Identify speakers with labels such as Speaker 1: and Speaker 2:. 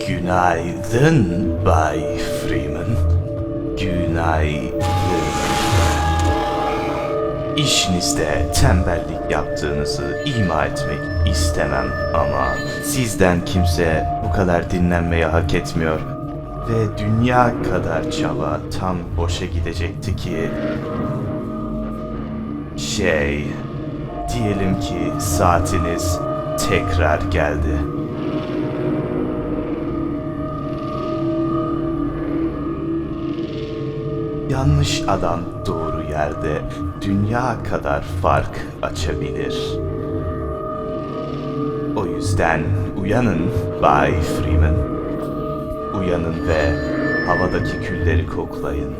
Speaker 1: Günaydın Bay Freeman. Günaydın. İşinizde tembellik yaptığınızı ima etmek istemem ama sizden kimse bu kadar dinlenmeyi hak etmiyor ve dünya kadar çaba tam boşa gidecekti ki şey diyelim ki saatiniz tekrar geldi. Yanlış adam doğru yerde dünya kadar fark açabilir. O yüzden uyanın Bay Freeman. Uyanın ve havadaki külleri koklayın.